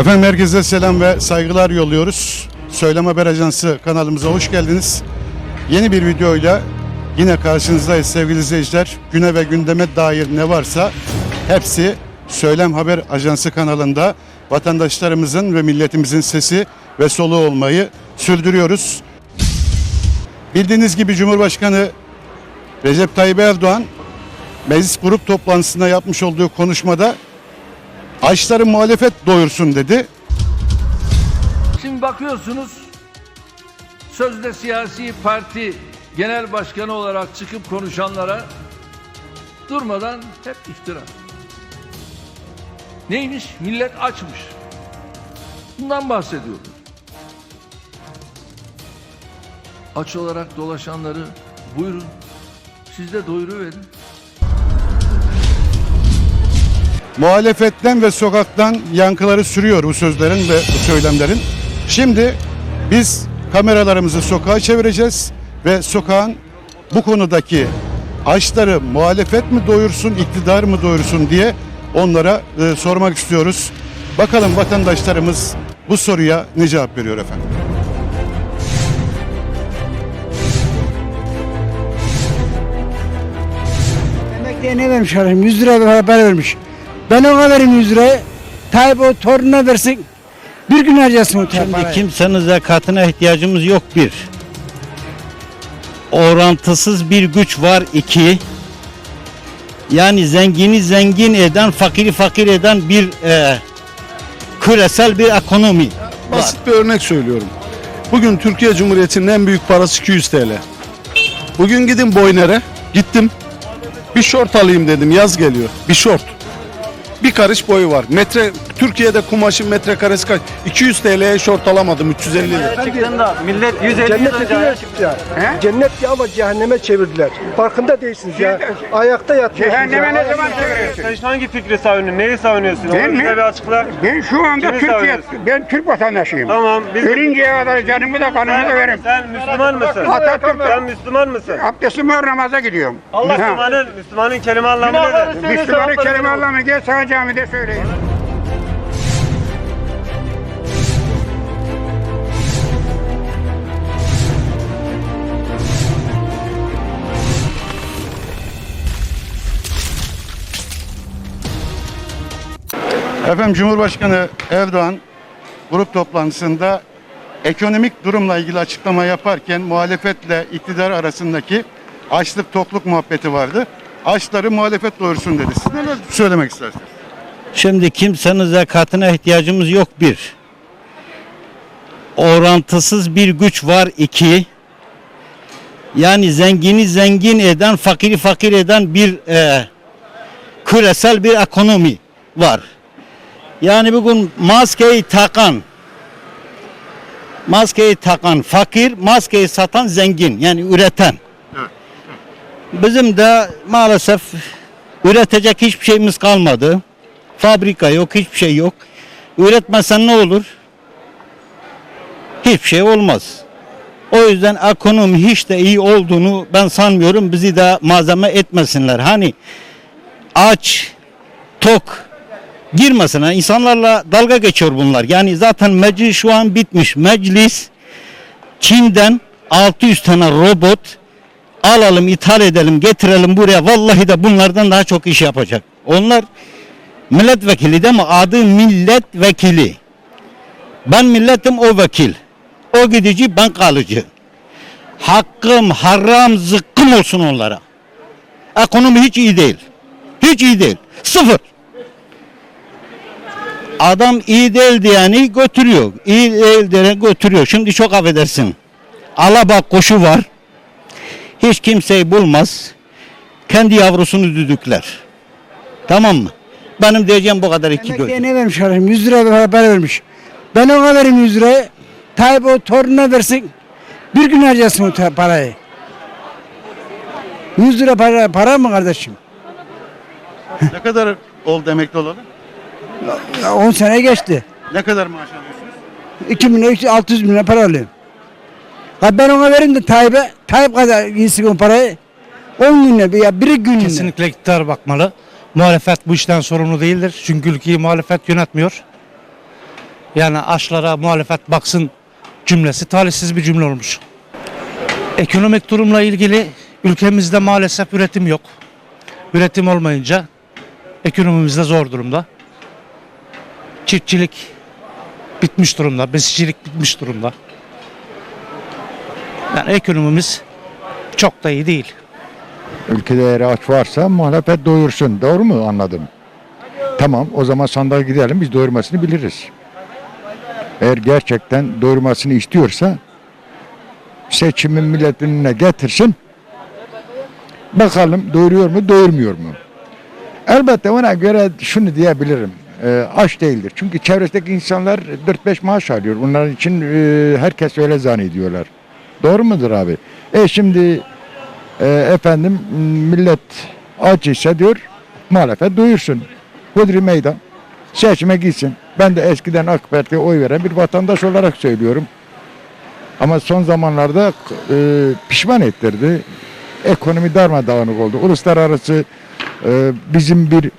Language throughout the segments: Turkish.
Efendim herkese selam ve saygılar yolluyoruz. Söylem Haber Ajansı kanalımıza hoş geldiniz. Yeni bir videoyla yine karşınızdayız sevgili izleyiciler. Güne ve gündeme dair ne varsa hepsi Söylem Haber Ajansı kanalında vatandaşlarımızın ve milletimizin sesi ve soluğu olmayı sürdürüyoruz. Bildiğiniz gibi Cumhurbaşkanı Recep Tayyip Erdoğan meclis grup toplantısında yapmış olduğu konuşmada açları muhalefet doyursun dedi. Şimdi bakıyorsunuz sözde siyasi parti genel başkanı olarak çıkıp konuşanlara durmadan hep iftira. Neymiş? Millet açmış. Bundan bahsediyorlar. Aç olarak dolaşanları buyurun siz de doyuruverin. Muhalefetten ve sokaktan yankıları sürüyor bu sözlerin ve bu söylemlerin. Şimdi biz kameralarımızı sokağa çevireceğiz ve sokağın bu konudaki açları muhalefet mi doyursun, iktidar mı doyursun diye onlara e, sormak istiyoruz. Bakalım vatandaşlarımız bu soruya ne cevap veriyor efendim? Emekliye ne vermiş kardeşim? 100 lira para vermiş. Ben ona vereyim 100 lirayı. Tayyip o torununa versin. Bir gün harcasın o Şimdi parayı. kimsenin zekatına ihtiyacımız yok bir. Orantısız bir güç var iki. Yani zengini zengin eden, fakiri fakir eden bir e, küresel bir ekonomi var. Basit bir örnek söylüyorum. Bugün Türkiye Cumhuriyeti'nin en büyük parası 200 TL. Bugün gidin Boyner'e. Gittim. Bir şort alayım dedim. Yaz geliyor. Bir şort. Bir karış boyu var. Metre Türkiye'de kumaşın metrekaresi kaç? 200 TL'ye şort alamadım 350 lira. millet 150 Cennet çıktı Cennet ya ama cehenneme çevirdiler. Farkında değilsiniz ya. Ayakta yatıyorsunuz ya. ne zaman çeviriyorsun? Sen hangi fikri savunuyorsun? Neyi savunuyorsun? Ben Onu mi? bize bir açıkla. Ben şu anda Kimi Türkiye, savunuyorsun? ben Türk vatandaşıyım. Tamam. Biz Ölünceye kadar canımı da kanımı da veririm. Sen Müslüman mısın? Atatürk Sen Müslüman mısın? abdestimi var namaza gidiyorum. Allah Ha. Müslümanın, Müslümanın kelime anlamı nedir? Müslümanın kelime anlamı gel sana camide söyleyeyim. Efendim Cumhurbaşkanı Erdoğan grup toplantısında ekonomik durumla ilgili açıklama yaparken muhalefetle iktidar arasındaki açlık tokluk muhabbeti vardı. Açları muhalefet doyursun dedi. Siz neler söylemek istersiniz? Şimdi kimsenin zekatına ihtiyacımız yok bir. Orantısız bir güç var iki. Yani zengini zengin eden, fakiri fakir eden bir e, küresel bir ekonomi var. Yani bugün maskeyi takan, maskeyi takan fakir, maskeyi satan zengin yani üreten. Bizim de maalesef üretecek hiçbir şeyimiz kalmadı. Fabrika yok, hiçbir şey yok. Üretmesen ne olur? Hiçbir şey olmaz. O yüzden ekonomi hiç de iyi olduğunu ben sanmıyorum. Bizi de malzeme etmesinler. Hani aç, tok girmesin. Yani insanlarla dalga geçiyor bunlar. Yani zaten meclis şu an bitmiş. Meclis Çin'den 600 tane robot alalım, ithal edelim, getirelim buraya. Vallahi de bunlardan daha çok iş yapacak. Onlar milletvekili değil mi? Adı milletvekili. Ben milletim o vekil. O gidici ben kalıcı. Hakkım, haram, zıkkım olsun onlara. Ekonomi hiç iyi değil. Hiç iyi değil. Sıfır. Adam iyi değil diyeni götürüyor. İyi değil diyeni götürüyor. Şimdi çok affedersin. Alaba koşu var. Hiç kimseyi bulmaz. Kendi yavrusunu düdükler. Tamam mı? Benim diyeceğim bu kadar iki göz. Emekliye ne vermiş kardeşim? 100 lira para vermiş. Ben ona vereyim 100 lirayı. Tayyip o torununa versin. Bir gün harcasın o ta- parayı. 100 lira para, para mı kardeşim? Ne kadar oldu emekli olalı? Ya 10 sene geçti. Ne kadar maaş alıyorsunuz? 2 milyon, 300, 600 milyon para alıyorum. Ha ben ona vereyim de Tayyip'e, Tayyip kadar giysin o parayı. 10 günle ya bir günle. Kesinlikle iktidar bakmalı. Muhalefet bu işten sorumlu değildir. Çünkü ülkeyi muhalefet yönetmiyor. Yani açlara muhalefet baksın cümlesi talihsiz bir cümle olmuş. Ekonomik durumla ilgili ülkemizde maalesef üretim yok. Üretim olmayınca ekonomimiz de zor durumda. Çiftçilik bitmiş durumda, besicilik bitmiş durumda. Yani ekonomimiz çok da iyi değil. Ülkede eğer aç varsa muhalefet doyursun. Doğru mu anladım? Tamam o zaman sandığa gidelim biz doyurmasını biliriz. Eğer gerçekten doyurmasını istiyorsa seçimin milletin önüne getirsin. Bakalım doyuruyor mu doyurmuyor mu? Elbette ona göre şunu diyebilirim. Ee, aç değildir. Çünkü çevresindeki insanlar 4-5 maaş alıyor. Bunların için e, herkes öyle zannediyorlar. Doğru mudur abi? E şimdi e, efendim millet aç ise diyor muhalefet duyursun. Hudri meydan. Seçime gitsin. Ben de eskiden AK Parti'ye oy veren bir vatandaş olarak söylüyorum. Ama son zamanlarda e, pişman ettirdi. Ekonomi darmadağınık oldu. Uluslararası e, bizim bir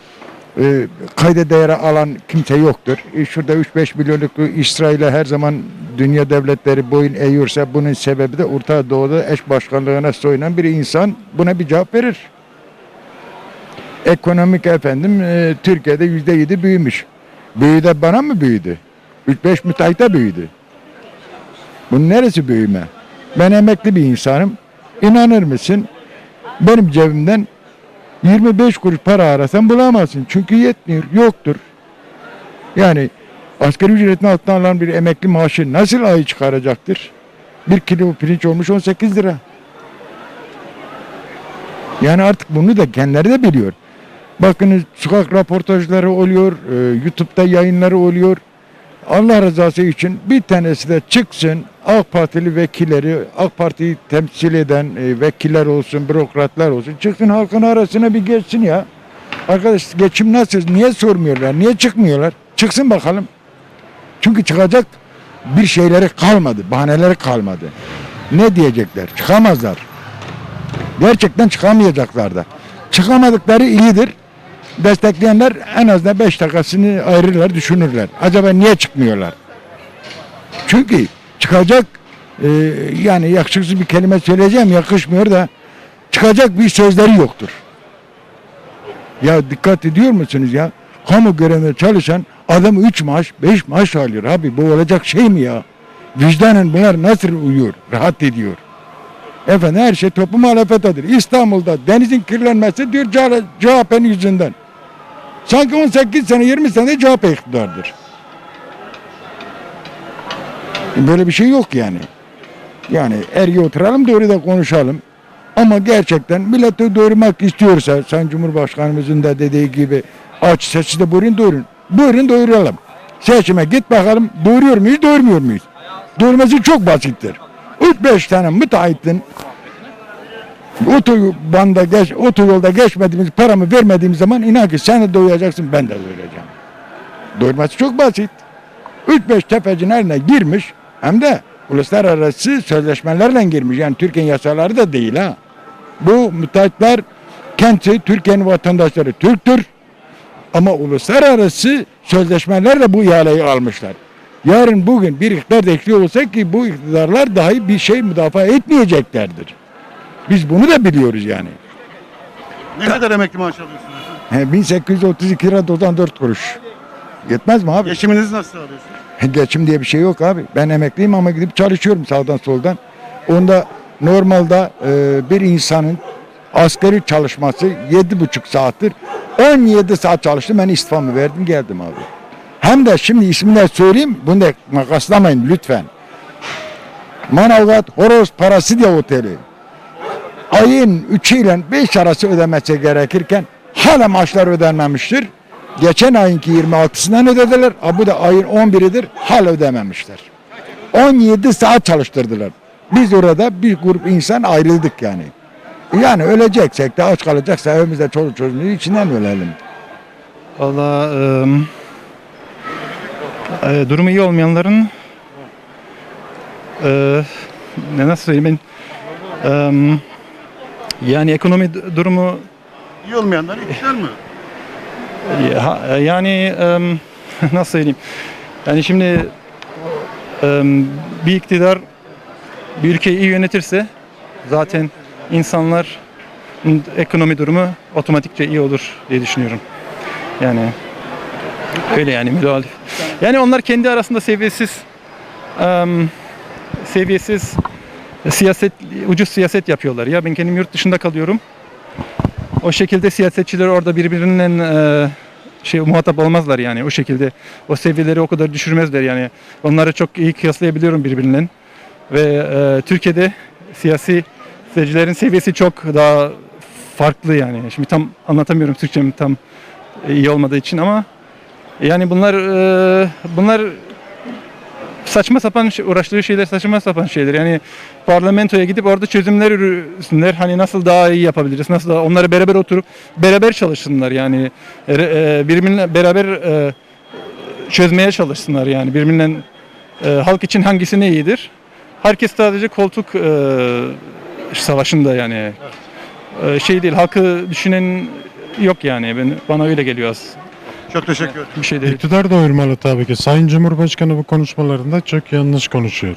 e, kayda değere alan kimse yoktur. E, şurada 3-5 milyonluk İsrail'e her zaman dünya devletleri boyun eğiyorsa bunun sebebi de Orta Doğu'da eş başkanlığına soyunan bir insan buna bir cevap verir. Ekonomik efendim e, Türkiye'de yüzde yedi büyümüş. Büyüde bana mı büyüdü? 3-5 müteahhite büyüdü. Bunun neresi büyüme? Ben emekli bir insanım. İnanır mısın? Benim cebimden 25 kuruş para arasan bulamazsın. Çünkü yetmiyor, yoktur. Yani asgari ücretin altına alan bir emekli maaşı nasıl ayı çıkaracaktır? Bir kilo pirinç olmuş 18 lira. Yani artık bunu da kendileri de biliyor. Bakınız sokak röportajları oluyor, e, YouTube'da yayınları oluyor. Allah rızası için bir tanesi de çıksın AK Partili vekilleri, AK Parti'yi temsil eden e, vekiller olsun, bürokratlar olsun çıksın halkın arasına bir geçsin ya. Arkadaş geçim nasıl? Niye sormuyorlar? Niye çıkmıyorlar? Çıksın bakalım. Çünkü çıkacak bir şeyleri kalmadı, bahaneleri kalmadı. Ne diyecekler? Çıkamazlar. Gerçekten çıkamayacaklar da. Çıkamadıkları iyidir. Destekleyenler en azından 5 dakikasını ayırırlar, düşünürler. Acaba niye çıkmıyorlar? Çünkü çıkacak e, yani yakışıksız bir kelime söyleyeceğim yakışmıyor da çıkacak bir sözleri yoktur. Ya dikkat ediyor musunuz ya? Kamu görevinde çalışan adam 3 maaş 5 maaş alıyor abi bu olacak şey mi ya? Vicdanen bunlar nasıl uyuyor, rahat ediyor? Efendim her şey toplum muhalefetedir. İstanbul'da denizin kirlenmesi diyor CHP'nin yüzünden. Sanki 18 sene 20 sene CHP iktidardır. Böyle bir şey yok yani. Yani ergi oturalım doğru da konuşalım. Ama gerçekten milleti doyurmak istiyorsa Sayın Cumhurbaşkanımızın da dediği gibi aç sesi de buyurun doyurun. Buyurun doyuralım. Seçime git bakalım doyuruyor muyuz doyurmuyor muyuz? Doyurması çok basittir. 3-5 tane müteahhitin otobanda geç, otoyolda geçmediğimiz paramı vermediğimiz zaman inan ki sen de doyacaksın ben de doyuracağım. Doyurması çok basit. 3-5 tefecinin eline girmiş hem de uluslararası sözleşmelerle girmiş. Yani Türkiye yasaları da değil ha. Bu müteahhitler kendisi Türkiye'nin vatandaşları Türktür. Ama uluslararası sözleşmelerle bu ihaleyi almışlar. Yarın bugün bir iktidar ekliyor olsa ki bu iktidarlar dahi bir şey müdafaa etmeyeceklerdir. Biz bunu da biliyoruz yani. Ne kadar emekli maaş alıyorsunuz? He, 1832 lira 94 kuruş. Yetmez mi abi? Geçiminizi nasıl sağlıyorsunuz? Geçim diye bir şey yok abi. Ben emekliyim ama gidip çalışıyorum sağdan soldan. Onda normalde e, bir insanın askeri çalışması yedi buçuk saattir. 17 saat çalıştım ben istifamı verdim geldim abi. Hem de şimdi ismini söyleyeyim bunu da makaslamayın lütfen. Manavgat Horoz Parası diye oteli. Ayın 3 ile 5 arası ödemesi gerekirken hala maaşlar ödenmemiştir. Geçen ayınki 26'sından ödediler. Ha, bu da ayın 11'idir. Hala ödememişler. 17 saat çalıştırdılar. Biz orada bir grup insan ayrıldık yani. Yani öleceksek de aç kalacaksa evimizde çoluk çocuğun içinden ölelim. Valla e, durumu iyi olmayanların e, ne nasıl söyleyeyim ben e, yani ekonomi durumu İyi olmayanlar iktidar mı? ya- yani e, nasıl söyleyeyim Yani şimdi bir iktidar bir ülkeyi iyi yönetirse zaten insanlar ekonomi durumu otomatikçe iyi olur diye düşünüyorum. Yani öyle yani müdahale. Yani onlar kendi arasında seviyesiz em, seviyesiz siyaset ucuz siyaset yapıyorlar. Ya ben kendim yurt dışında kalıyorum. O şekilde siyasetçiler orada birbirinden e, şey muhatap olmazlar yani o şekilde o seviyeleri o kadar düşürmezler yani. Onları çok iyi kıyaslayabiliyorum birbirinden. Ve e, Türkiye'de siyasi seyircilerin seviyesi çok daha farklı yani. Şimdi tam anlatamıyorum Türkçem tam iyi olmadığı için ama yani bunlar e, bunlar saçma sapan uğraştığı şeyler saçma sapan şeyler. Yani parlamentoya gidip orada çözümler üretsinler. Hani nasıl daha iyi yapabiliriz? Nasıl daha onları beraber oturup beraber çalışsınlar yani. E, e, birbirine beraber e, çözmeye çalışsınlar yani. Birbirinden e, halk için hangisi ne iyidir? Herkes sadece koltuk e, savaşında yani. E, şey değil, halkı düşünen yok yani. Ben, bana öyle geliyor az. Çok teşekkür ederim. Bir şey değil. İktidar da uyarmalı tabii ki. Sayın Cumhurbaşkanı bu konuşmalarında çok yanlış konuşuyor.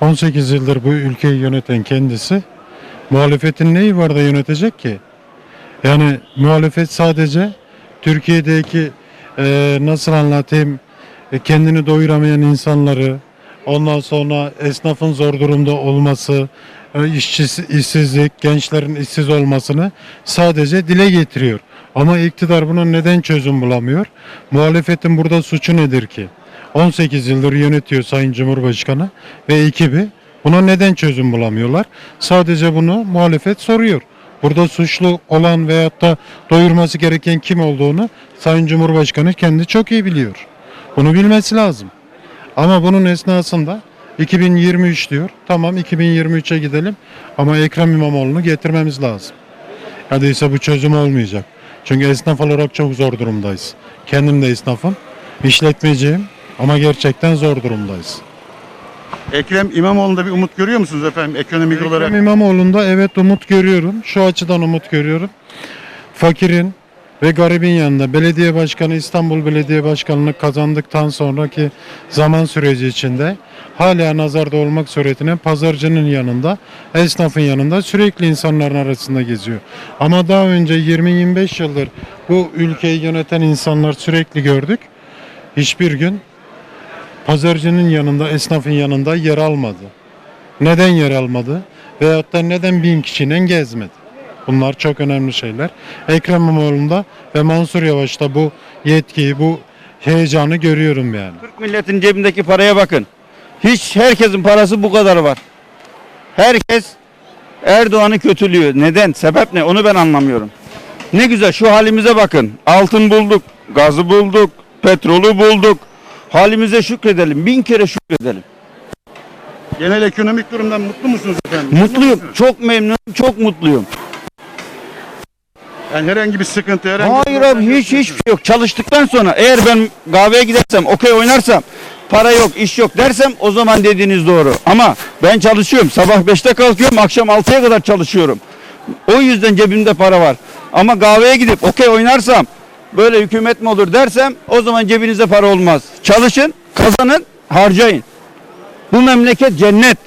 18 yıldır bu ülkeyi yöneten kendisi. Muhalefetin neyi var da yönetecek ki? Yani muhalefet sadece Türkiye'deki e, nasıl anlatayım e, kendini doyuramayan insanları, ondan sonra esnafın zor durumda olması, e, işçi, işsizlik, gençlerin işsiz olmasını sadece dile getiriyor. Ama iktidar buna neden çözüm bulamıyor? Muhalefetin burada suçu nedir ki? 18 yıldır yönetiyor Sayın Cumhurbaşkanı ve ekibi. Buna neden çözüm bulamıyorlar? Sadece bunu muhalefet soruyor. Burada suçlu olan veyahut da doyurması gereken kim olduğunu Sayın Cumhurbaşkanı kendi çok iyi biliyor. Bunu bilmesi lazım. Ama bunun esnasında 2023 diyor. Tamam 2023'e gidelim ama Ekrem İmamoğlu'nu getirmemiz lazım. Ya değilse bu çözüm olmayacak. Çünkü esnaf olarak çok zor durumdayız. Kendim de esnafım, işletmeciyim ama gerçekten zor durumdayız. Ekrem İmamoğlu'nda bir umut görüyor musunuz efendim ekonomik olarak? Ekrem İmamoğlu'nda evet umut görüyorum. Şu açıdan umut görüyorum. Fakirin ve garibin yanında belediye başkanı İstanbul Belediye Başkanlığı kazandıktan sonraki zaman süreci içinde hala nazarda olmak suretine pazarcının yanında, esnafın yanında sürekli insanların arasında geziyor. Ama daha önce 20-25 yıldır bu ülkeyi yöneten insanlar sürekli gördük. Hiçbir gün pazarcının yanında, esnafın yanında yer almadı. Neden yer almadı? Veyahut da neden bin kişinin gezmedi? Bunlar çok önemli şeyler. Ekrem İmamoğlu'nda ve Mansur Yavaş'ta bu yetkiyi, bu heyecanı görüyorum yani. Türk milletin cebindeki paraya bakın. Hiç herkesin parası bu kadar var. Herkes Erdoğan'ı kötülüyor. Neden? Sebep ne? Onu ben anlamıyorum. Ne güzel şu halimize bakın. Altın bulduk, gazı bulduk, petrolü bulduk. Halimize şükredelim. Bin kere şükredelim. Genel ekonomik durumdan mutlu musunuz efendim? Mutluyum. Çok memnunum. Çok mutluyum. Yani herhangi bir sıkıntı, herhangi Hayır bir abi hiç hiçbir şey yok. Çalıştıktan sonra eğer ben kahveye gidersem, okey oynarsam, para yok, iş yok dersem o zaman dediğiniz doğru. Ama ben çalışıyorum. Sabah 5'te kalkıyorum, akşam 6'ya kadar çalışıyorum. O yüzden cebimde para var. Ama kahveye gidip okey oynarsam, böyle hükümet mi olur dersem o zaman cebinizde para olmaz. Çalışın, kazanın, harcayın. Bu memleket cennet.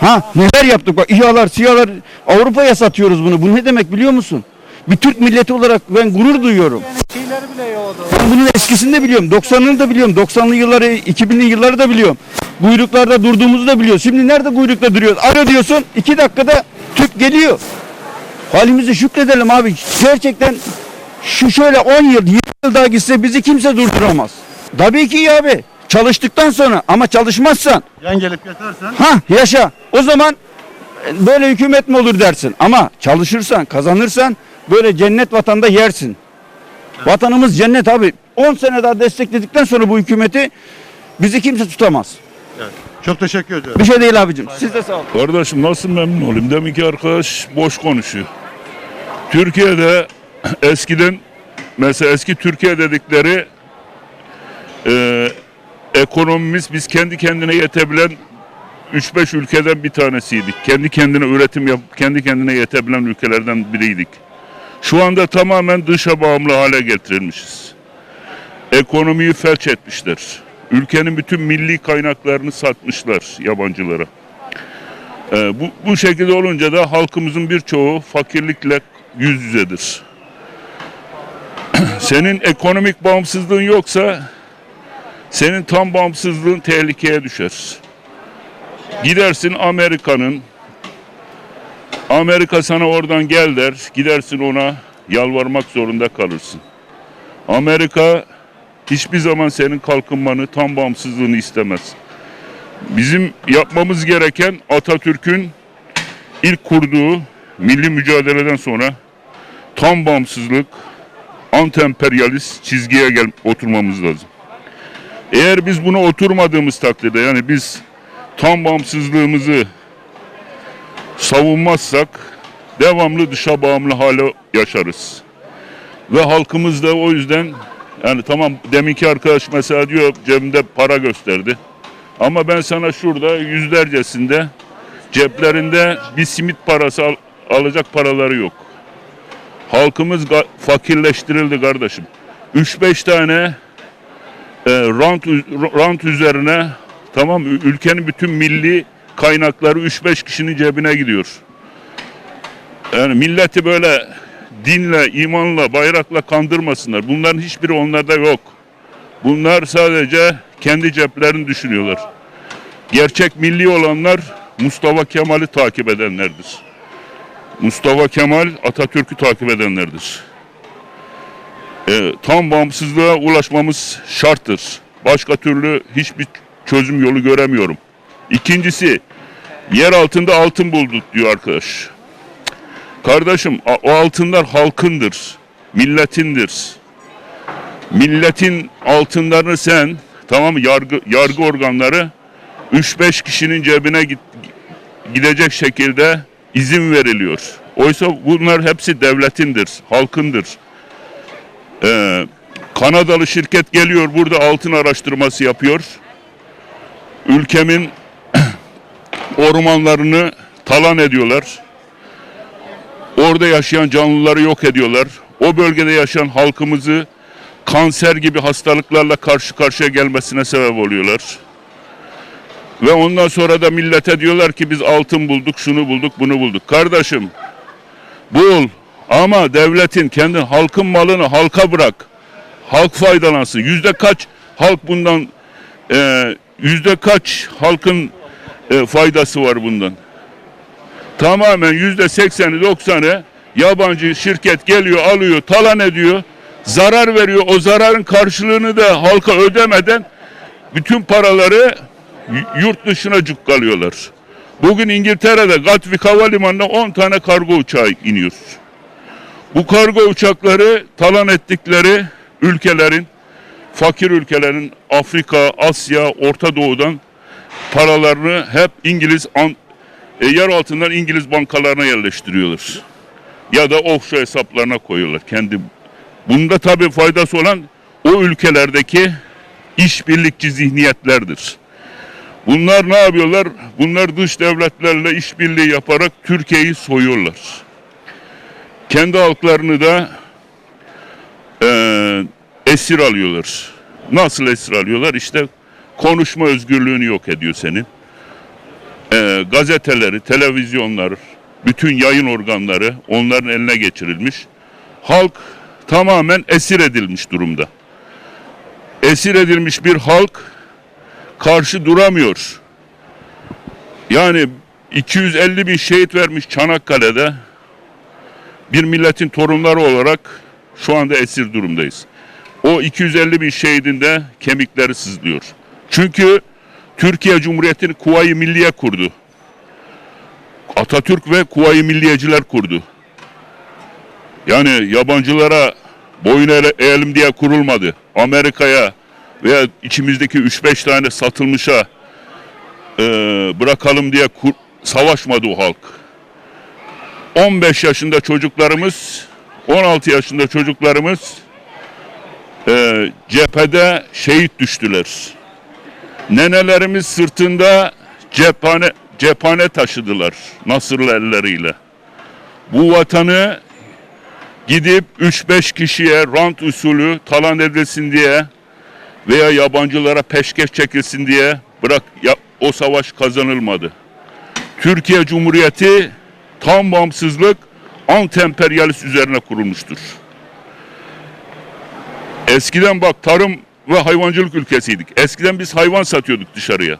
Ha neler yaptık bak İHA'lar, SİHA'lar Avrupa'ya satıyoruz bunu. Bu ne demek biliyor musun? Bir Türk milleti olarak ben gurur duyuyorum. Ben bunun eskisini de biliyorum. 90'ını da biliyorum. 90'lı yılları, 2000'li yılları da biliyorum. Kuyruklarda durduğumuzu da biliyoruz. Şimdi nerede kuyrukta duruyoruz? Alo diyorsun. iki dakikada tüp geliyor. Halimize şükredelim abi. Gerçekten şu şöyle 10 yıl, 20 yıl daha gitse bizi kimse durduramaz. Tabii ki iyi abi. Çalıştıktan sonra ama çalışmazsan Yan gelip geçersen Ha yaşa. O zaman e, böyle hükümet mi olur dersin. Ama çalışırsan, kazanırsan böyle cennet vatanda yersin. Vatanımız cennet abi. 10 sene daha destekledikten sonra bu hükümeti bizi kimse tutamaz. çok teşekkür ediyorum. Bir şey değil abicim. Siz de sağ olun. Kardeşim nasıl memnun olayım? Deminki arkadaş boş konuşuyor. Türkiye'de eskiden mesela eski Türkiye dedikleri e, ekonomimiz biz kendi kendine yetebilen 3-5 ülkeden bir tanesiydik. Kendi kendine üretim yap, kendi kendine yetebilen ülkelerden biriydik. Şu anda tamamen dışa bağımlı hale getirilmişiz. ekonomiyi felç etmişler. Ülkenin bütün milli kaynaklarını satmışlar yabancılara. Ee, bu, bu şekilde olunca da halkımızın birçoğu fakirlikle yüz yüzedir. Senin ekonomik bağımsızlığın yoksa senin tam bağımsızlığın tehlikeye düşer. Gidersin Amerika'nın Amerika sana oradan gel der. Gidersin ona yalvarmak zorunda kalırsın. Amerika hiçbir zaman senin kalkınmanı, tam bağımsızlığını istemez. Bizim yapmamız gereken Atatürk'ün ilk kurduğu milli mücadeleden sonra tam bağımsızlık, anti-emperyalist çizgiye gel oturmamız lazım. Eğer biz buna oturmadığımız takdirde yani biz tam bağımsızlığımızı savunmazsak devamlı dışa bağımlı hale yaşarız. Ve halkımız da o yüzden yani tamam deminki arkadaş mesela diyor cebimde para gösterdi. Ama ben sana şurada yüzlercesinde ceplerinde bir simit parası al- alacak paraları yok. Halkımız fakirleştirildi kardeşim. 3-5 tane e, rant, rant üzerine tamam ülkenin bütün milli kaynakları 3-5 kişinin cebine gidiyor. Yani milleti böyle dinle, imanla, bayrakla kandırmasınlar. Bunların hiçbiri onlarda yok. Bunlar sadece kendi ceplerini düşünüyorlar. Gerçek milli olanlar Mustafa Kemal'i takip edenlerdir. Mustafa Kemal Atatürk'ü takip edenlerdir. Ee, tam bağımsızlığa ulaşmamız şarttır. Başka türlü hiçbir çözüm yolu göremiyorum. İkincisi, yer altında altın bulduk diyor arkadaş. Kardeşim o altınlar halkındır, milletindir. Milletin altınlarını sen, tamam yargı, yargı organları 3-5 kişinin cebine git, gidecek şekilde izin veriliyor. Oysa bunlar hepsi devletindir, halkındır. Ee, Kanadalı şirket geliyor burada altın araştırması yapıyor. Ülkemin ormanlarını talan ediyorlar. Orada yaşayan canlıları yok ediyorlar. O bölgede yaşayan halkımızı kanser gibi hastalıklarla karşı karşıya gelmesine sebep oluyorlar. Ve ondan sonra da millete diyorlar ki biz altın bulduk, şunu bulduk, bunu bulduk. Kardeşim bul ama devletin kendi halkın malını halka bırak. Halk faydalansın. Yüzde kaç halk bundan e, yüzde kaç halkın e, faydası var bundan? Tamamen yüzde sekseni doksanı yabancı şirket geliyor alıyor talan ediyor zarar veriyor o zararın karşılığını da halka ödemeden bütün paraları yurt dışına cukkalıyorlar. Bugün İngiltere'de Gatwick Havalimanı'na 10 tane kargo uçağı iniyor. Bu kargo uçakları talan ettikleri ülkelerin, fakir ülkelerin Afrika, Asya, Orta Doğu'dan paralarını hep İngiliz e, yer altından İngiliz bankalarına yerleştiriyorlar. Ya da offshore hesaplarına koyuyorlar kendi. Bunda tabii faydası olan o ülkelerdeki işbirlikçi zihniyetlerdir. Bunlar ne yapıyorlar? Bunlar dış devletlerle işbirliği yaparak Türkiye'yi soyuyorlar. Kendi halklarını da e, esir alıyorlar. Nasıl esir alıyorlar? İşte konuşma özgürlüğünü yok ediyor senin e, gazeteleri, televizyonlar, bütün yayın organları onların eline geçirilmiş. Halk tamamen esir edilmiş durumda. Esir edilmiş bir halk karşı duramıyor. Yani 250 bin şehit vermiş Çanakkale'de bir milletin torunları olarak şu anda esir durumdayız. O 250 bin şehidin de kemikleri sızlıyor. Çünkü Türkiye Cumhuriyeti'ni Kuvayi Milliye kurdu. Atatürk ve Kuvayi Milliyeciler kurdu. Yani yabancılara boyun eğe- eğelim diye kurulmadı. Amerika'ya veya içimizdeki 3-5 tane satılmışa e, bırakalım diye kur- savaşmadı o halk. 15 yaşında çocuklarımız, 16 yaşında çocuklarımız e, cephede şehit düştüler. Nenelerimiz sırtında cephane cephane taşıdılar Nasırlı elleriyle. Bu vatanı gidip 3-5 kişiye rant usulü talan edilsin diye veya yabancılara peşkeş çekilsin diye bırak ya, o savaş kazanılmadı. Türkiye Cumhuriyeti tam bağımsızlık anti-emperyalist üzerine kurulmuştur. Eskiden bak tarım ve hayvancılık ülkesiydik. Eskiden biz hayvan satıyorduk dışarıya.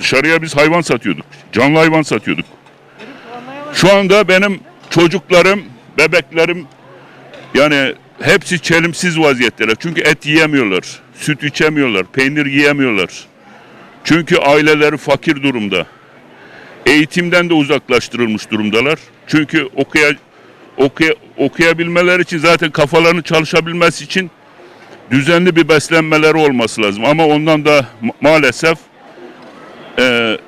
Dışarıya biz hayvan satıyorduk. Canlı hayvan satıyorduk. Şu anda benim çocuklarım, bebeklerim yani hepsi çelimsiz vaziyetteler. Çünkü et yiyemiyorlar, süt içemiyorlar, peynir yiyemiyorlar. Çünkü aileleri fakir durumda. Eğitimden de uzaklaştırılmış durumdalar. Çünkü okuya, okuya, okuyabilmeleri için zaten kafalarını çalışabilmesi için düzenli bir beslenmeleri olması lazım. Ama ondan da ma- maalesef eee,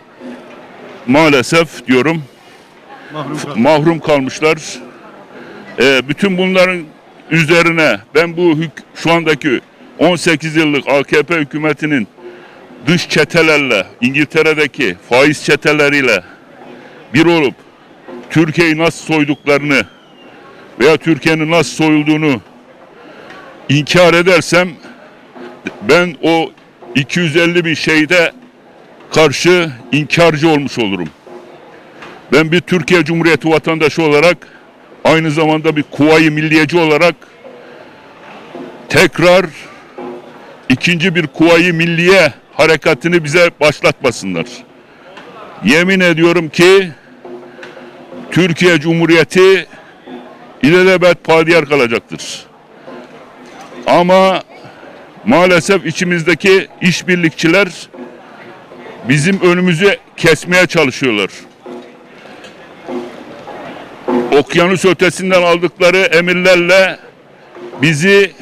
maalesef diyorum mahrum kalmışlar. Eee, bütün bunların üzerine ben bu şu andaki 18 yıllık AKP hükümetinin dış çetelerle, İngiltere'deki faiz çeteleriyle bir olup Türkiye'yi nasıl soyduklarını veya Türkiye'nin nasıl soyulduğunu inkar edersem ben o 250 bin şeyde karşı inkarcı olmuş olurum. Ben bir Türkiye Cumhuriyeti vatandaşı olarak aynı zamanda bir kuvayi milliyeci olarak tekrar ikinci bir kuvayi milliye harekatını bize başlatmasınlar. Yemin ediyorum ki Türkiye Cumhuriyeti ilelebet padiyar kalacaktır. Ama maalesef içimizdeki işbirlikçiler bizim önümüzü kesmeye çalışıyorlar. Okyanus ötesinden aldıkları emirlerle bizi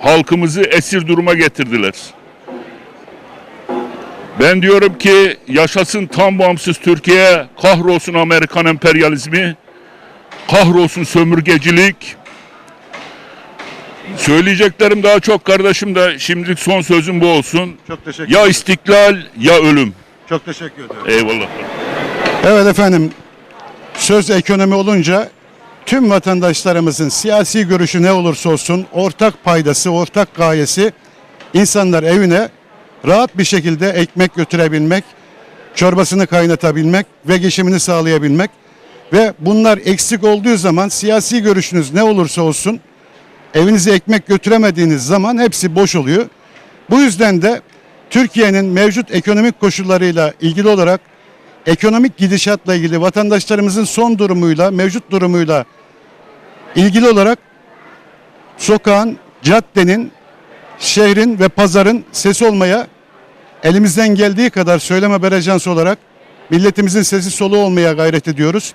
halkımızı esir duruma getirdiler. Ben diyorum ki yaşasın tam bağımsız Türkiye, kahrolsun Amerikan emperyalizmi, kahrolsun sömürgecilik. Söyleyeceklerim daha çok kardeşim de şimdilik son sözüm bu olsun. Çok teşekkür Ya ederim. istiklal ya ölüm. Çok teşekkür ederim. Eyvallah. Evet efendim. Söz ekonomi olunca tüm vatandaşlarımızın siyasi görüşü ne olursa olsun ortak paydası, ortak gayesi insanlar evine rahat bir şekilde ekmek götürebilmek, çorbasını kaynatabilmek ve geçimini sağlayabilmek ve bunlar eksik olduğu zaman siyasi görüşünüz ne olursa olsun evinize ekmek götüremediğiniz zaman hepsi boş oluyor. Bu yüzden de Türkiye'nin mevcut ekonomik koşullarıyla ilgili olarak ekonomik gidişatla ilgili vatandaşlarımızın son durumuyla, mevcut durumuyla ilgili olarak sokağın, caddenin, şehrin ve pazarın sesi olmaya elimizden geldiği kadar söyleme haber olarak milletimizin sesi soluğu olmaya gayret ediyoruz.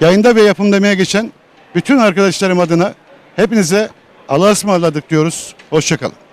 Yayında ve yapımda emeğe geçen bütün arkadaşlarım adına hepinize Allah'a ısmarladık diyoruz. Hoşçakalın.